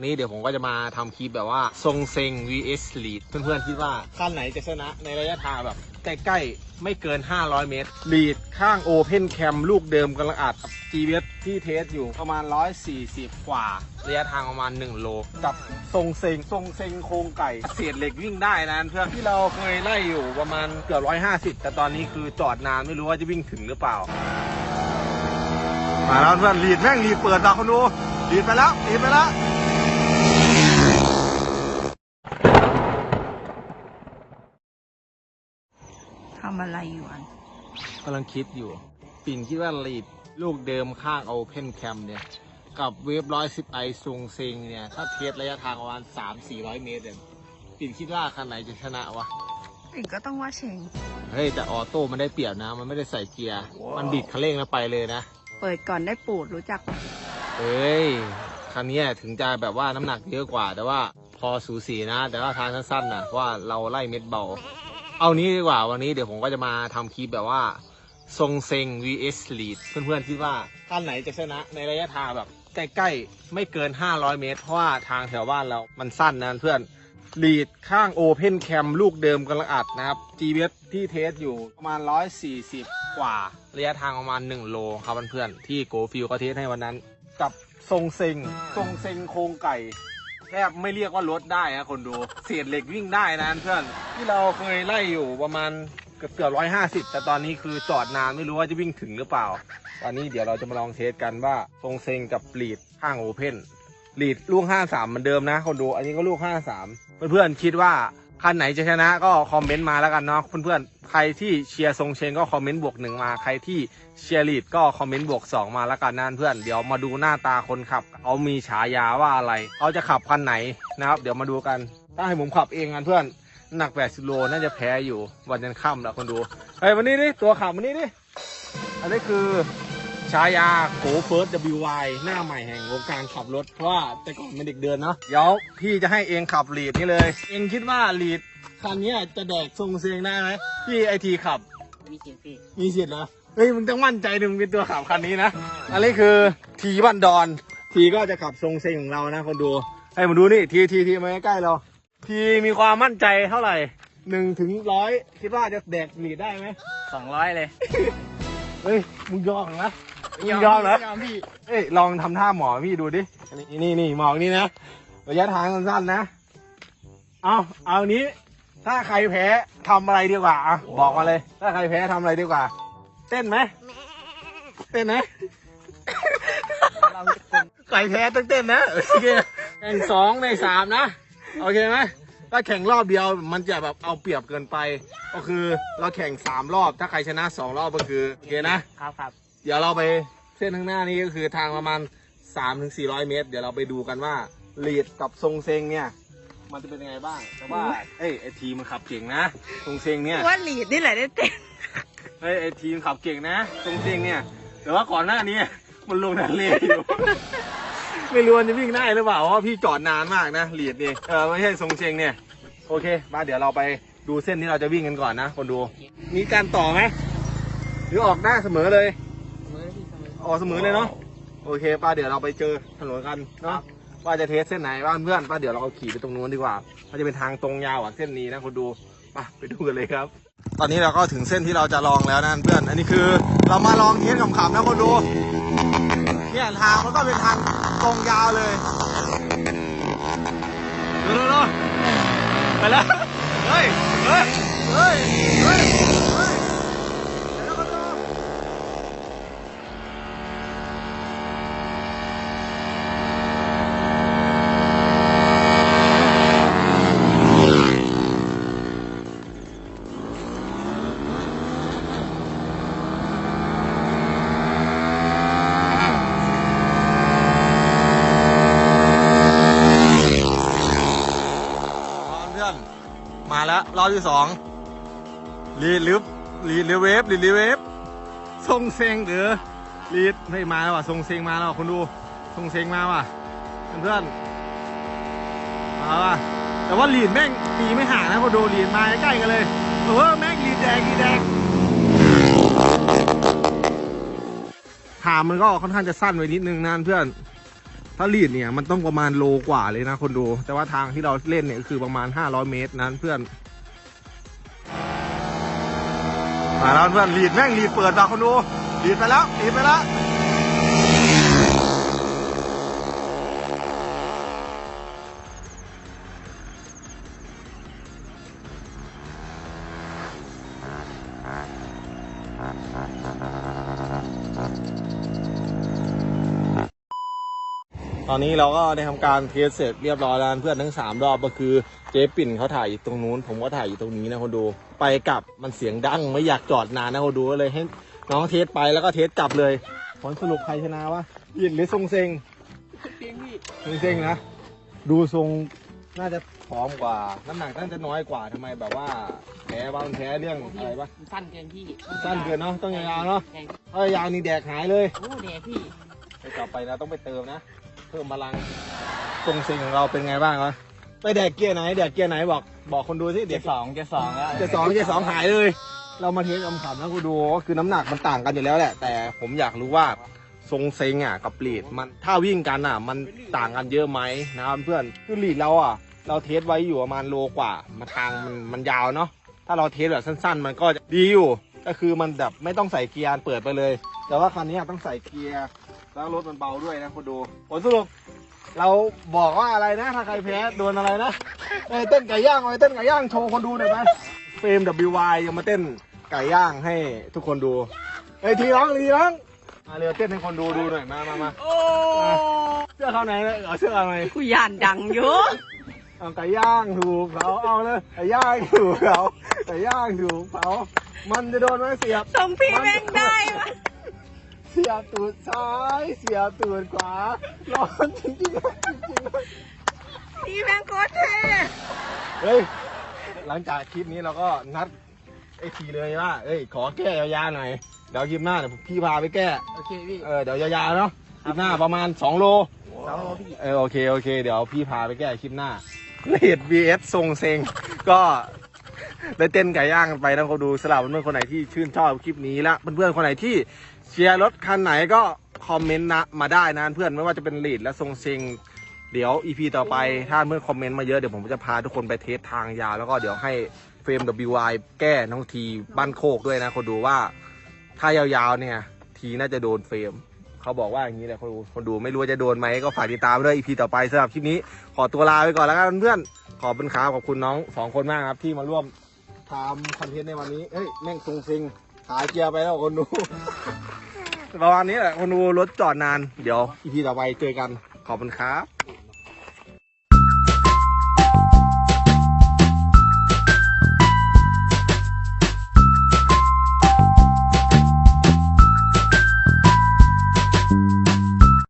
วันนี้เดี๋ยวผมก็จะมาทำคลิปแบบว่าทรงเซง vs lead เพื่อนๆคิดว่าคันไหนจะชนะในระยะทางแบบใกล้ๆ ไม่เกิน 500 เมตร lead ข้าง open cam ลูกเดิมกำลังอัด GVS ที่เทสอยู่ประมาณ 140 กว่า ระยะทางประมาณ 1 โล กับทรงเซงทรงเซงโครงไก่ เศษเหล็กวิ่งได้นะเพื่อนที่เราเคยไล่อยู่ประมาณเกือบ 150 แต่ตอนนี้คือจอดนานไม่รู้ว่าจะวิ่งถึงหรือเปล่า มาแล้วเพื่อนลีดแม่งลีดเปิดดอกคนดูลีดไปแล้วลีดไปแล้ว อะไรอยู่อันกำลังคิดอยู่ ปิ่นคิดว่าลีดลูกเดิมข้างเอาเพนแคมเนี่ย กับเวฟร้อยสิบไอซุงเซงเนี่ย ถ้าเทสระยะทางประมาณสามสี่ร้อยเมตรเนี่ยปิ่นคิดว่าคันไหนจะชนะวะ ปิ่นก็ต้องว่าเชงเฮ้ย แต่ออโต้มันได้เปรียบนะ มันไม่ได้ใส่เกียร์ มันบิดคันเร่งแล้วไปเลยนะ เปิดก่อนได้ปูดรู้จักเฮ้ยคันเนี้ยถึงจะแบบว่าน้ำหนักเยอะกว่า แต่ว่าพอสูสีนะ แต่ว่าทางสั้นๆนะเพราะว่าเราไล่เม็ดเบา เอานี้ดีกว่าวันนี้เดี๋ยวผมก็จะมาทำคลิปแบบว่า ทรงเซง vs lead เพื่อนๆคิดว่าคันไหนจะชนะในระยะทางแบบใกล้ๆ ไม่เกิน 500 เมตร เพราะว่าทางแถวบ้านเรามันสั้นนะเพื่อนลีดข้าง Open Cam ลูกเดิมกำลังอัดนะครับ GVS ที่เทสอยู่ประมาณ 140 กว่า ระยะทางประมาณ 1 โลครับเพื่อนๆที่โกฟิลก็เทสให้วันนั้น กับทรงเซงทรงเซงโครงไก่ แทบไม่เรียกว่ารถได้นะคนดูเศษเหล็กวิ่งได้นะเพื่อนที่เราเคยไล่อยู่ประมาณเกือบเกือบร้อยห้าสิบแต่ตอนนี้คือจอดนานไม่รู้ว่าจะวิ่งถึงหรือเปล่า ตอนนี้เดี๋ยวเราจะมาลองเทสกันว่าทรงเซงกับลีดข้างโอเพนลีดลูกห้าสามเหมือนเดิมนะคนดู อันนี้ก็ลูกห้าสามเพื่อนๆคิดว่า คันไหนจะชนะก็คอมเมนต์มาแล้วกันเนาะเพื่อนๆใครที่เชียร์ทรงเชงก็คอมเมนต์บวกหนึ่งมา ใครที่เชียร์ลีดก็คอมเมนต์บวกสองมาแล้วกันนะเพื่อนเดี๋ยวมาดูหน้าตาคนขับเขามีฉายาว่าอะไรเขาจะขับคันไหนนะครับ เดี๋ยวมาดูกันถ้าให้ผมขับเองกันเพื่อนน้ำหนัก80โลน่าจะแพ้อยู่วันยันค่ำแล้วคนดูเฮ้ยวันนี้ดิตัวขับวันนี้ดิอันนี้คือ ฉายาโกเฟิร์ส WY หน้าใหม่แห่งวงการขับรถ เพราะว่าแต่ก่อนเป็นเด็กเดินเนาะเดี๋ยวพี่จะให้เองขับลีดนี่เลย เองคิดว่าลีดคันนี้จะแดกทรงเซียงได้ไหมพี่ไอทีขับ มีเสียงพี่มีสิทธิ์เหรอเฮ้ยมึงต้องมั่นใจดึงเป็นตัวขับคันนี้นะ อันนี้คือทีบันดอนทีก็จะขับทรงเซงของเรานะคนดูให้มาดูนี่ทีทีทีมาใกล้ๆเราทีมีความมั่นใจเท่าไหร่หนึ่งถึงร้อยคิดว่าจะแดกหลีดได้ไหมสองร้อยเลย เฮ้ย มึงยอมเห รอมึงยอมเหรอยอมพี่ เอ้ยลองทำท่าหมอพี่ดูดินี่นี่นี่หมอกนี่นะระยะทางสั้นๆนะ เอาเอานี้ ถ้าใครแพ้ทำอะไรดีกว่าอะบอกมาเลย ถ้าใครแพ้ทำอะไรดีกว่า เต้นไหมเต้นไหมเราคนใครแพ้ต้องเต้นนะโอเคแข่งสองในสามนะโอเคไหมถ้าแข่งรอบเดียวมันจะแบบเอาเปรียบเกินไป ก็คือเราแข่งสามรอบ ถ้าใครชนะสองรอบก็คือโอเคนะครับครับ เดี๋ยวเราไปเส้นข้างหน้านี้ก็คือทางประมาณ3-4ถึง400เมตร เดี๋ยวเราไปดูกันว่าลีดกับทรงเซงเนี่ย มันจะเป็นยังไงบ้างแต่ว่าเอ้ยไอทีมันขับเก่งนะทรงเซงเนี่ยว่าลีดนี่แหละได้เต็มเฮ้ยไอทีมขับเก่งนะทรงเซงเนี่ย แต่ว่าก่อนหน้านี้มันลงทะเลอยู่ไม่รู้ว่าจะวิ่งได้หรือเปล่าเพราะว่าพี่จอดนานมากนะลีดนี่เออไม่ใช่ทรงเซงเนี่ยโอเค มาเดี๋ยวเราไปดูเส้นที่เราจะวิ่งกันก่อนนะคนดู มีการต่อไหมหรือออกหน้าเสมอเลยมือพี่เสม อออกเสมอเลยเนาะโอเคป้าเดี๋ยวเราไปเจอถนนกันเนาะว่าจะเทสเส้นไหนบ้างเพื่อนป้าเดี๋ยวเราขี่ไปตรงนู้นดีกว่ามันจะเป็นทางตรงยาวอะเส้นนี้นะคุณดูไปไปดูกันเลยครับ ตอนนี้เราก็ถึงเส้นที่เราจะลองแล้วนะเพื่อน อันนี้คือเรามาลองเทสขำๆนะคนดูเนี่ยทางมันก็เป็นทางตรงยาวเลยดูดูดูไปแล้วเฮ้ยเฮ้ยเฮ้ยเฮ้ยเฮ้ยเดี๋ยวคนดู เพื่อนมาแล้วรอบที่สองลีดลิฟลีดหรือเวฟลีดหรือเวฟทรงเซงหรือลีดไม่มาแล้วว่ะทรงเซงมาแล้วว่ะคุณดูทรงเซงมาว่ะเพื่อนๆมาว่ะแต่ว่าลีดแม่งตีไม่ห่างนะคุณดูลีดมาใกล้กันเลยเออแม่งลีดแดงลีดแดงหางมันก็ค่อนข้างจะสั้นไปนิดนึงนะเพื่อนถ้าลีดเนี่ยมันต้องประมาณโลกว่าเลยนะคนดู แต่ว่าทางที่เราเล่นเนี่ยก็คือประมาณ 500 เมตรนั้นเพื่อน มาแล้วเพื่อนลีดแม่งลีดเปิดมาคนดูลีดไปแล้วลีดไปแล้ว ตอนนี้เราก็ได้ทำการเทสเสร็จเรียบร้อยแล้วเพื่อนทั้งสามรอบก็คือเจ๊ปิ่นเขาถ่ายอยู่ตรงนู้น ผมก็ถ่ายอยู่ตรงนี้นะคนดูไปกลับมันเสียงดังไม่อยากจอดนานนะคนดูก็เลยให้น้องเทสไปแล้วก็เทสกลับเลยผลสรุปใครชนะวะยินหรือทรงเซงเพียงพี่ทรงเซงนะดูทรงน่าจะพร้อมกว่า น้ำหนักน่าจะน้อยกว่าทำไมแบบว่าแพ้บ้างแพ้เรื่องอะไรปะมันสั้นเกินพี่สั้นเกินเนาะต้องยาวๆเนาะใหญ่ถ้ายาวนี่แดกหายเลยโอ้แดดพี่ไปกลับไปนะต้องไปเติมนะ เพิ่มพลังทรงซิงของเราเป็นไงบ้างวะไปแดกเกียร์ไหนแดกเกียร์ไหนบอกบอกคนดูสิเจ็เด็ดกสองเจ็ดสองแล้วเจ็ดสองเจ็ดสองหายเลย เรามาเทสคำขำนะคุณดูก็คือน้ำหนักมันต่างกันอยู่แล้วแหละ แต่ผมอยากรู้ว่าทรงเซงอะกับลีดมันถ้าวิ่งกันอะ มันต่างกันเยอะไหมนะครับเพื่อนคือลีดเราอะ เราเทสไว้อยู่ประมาณโลกว่ามาทางมันมันยาวเนาะถ้าเราเทสแบบสั้น ๆ มันก็จะดีอยู่ ก็คือมันแบบไม่ต้องใส่เกียร์เปิดไปเลย แต่ว่าคันนี้ต้องใส่เกียร์ แล้วรถมันเบาด้วยนะคุณดูผลสรุปเราบอกว่าอะไรนะ ถ้าใครแพ้โดนอะไรนะเอ้ยเต้นไก่ย่างเอาไปเต้นไก่ย่างโชว์คนดูหน่อยไหมเฟรม WY ยังมาเต้นไก่ย่างให้ทุกคนดูเอ้ยทีร้องทีร้องมาเร็วเต้นให้คนดูดูหน่อยมามามาโอ้เสื้อเขาไหนเลยเอาเสื้ออะไรกูยานดังอยู่เอาไก่ย่างถูกเขาเอาเลยไก่ย่างถูกเขาไก่ย่างถูกเขามันจะโดนไหมเสียบทรงพี่แม่งได้วะ เสียบตูดซ้าย เสียบตูดขวา ร้อนจริงๆนะจริงๆนะพี่แม่งโคตรเท่เฮ้ย หลังจากคลิปนี้เราก็นัดไอทีเลยว่า เอ้ย ขอแก้ยาวๆหน่อย เดี๋ยวคลิปหน้าเดี๋ยวพี่พาไปแก้ โอเคพี่เออ เดี๋ยวยาวๆเนาะ คลิปหน้าประมาณ 2 โล สองโลพี่ เออโอเคโอเค เดี๋ยวพี่พาไปแก้คลิปหน้าเลด VS ทรงเซงก็ ได้เต้นไก่ย่างกันไปนะเขาดูสลับเพื่อนๆคนไหนที่ชื่นชอบคลิปนี้และเพื่อนๆคนไหนที่ เชียร์รถคันไหนก็คอมเมนต์นะมาได้นะเพื่อนไม่ว่าจะเป็นลีดและทรงเซงเดี๋ยว EP ต่อไปถ้าเพื่อนคอมเมนต์มาเยอะเดี๋ยวผมจะพาทุกคนไปเทสทางยาว แล้วก็เดี๋ยวให้เฟรม WY แก้น้องทีบ้านโคกด้วยนะคนดูว่าถ้ายาวๆเนี่ย ทีน่าจะโดนเฟรมเขาบอกว่าอย่างนี้แหละคนดูคนดูไม่รู้จะโดนไหมก็ฝากติดตามด้วย EP ต่อไปสำหรับคลิปนี้ ขอตัวลาไปก่อนแล้วกันเพื่อนขอบคุณครับขอบคุณน้องสองคนมากครับที่มาร่วมทำคอนเทนต์ในวันนี้เฮ้ยแม่งทรงซิงขายเกียร์ไปแล้วคนดู ประมาณนี้แหละคนดูรถจอดนาน เดี๋ยวอีพีต่อไปเจอกัน ขอบคุณครับ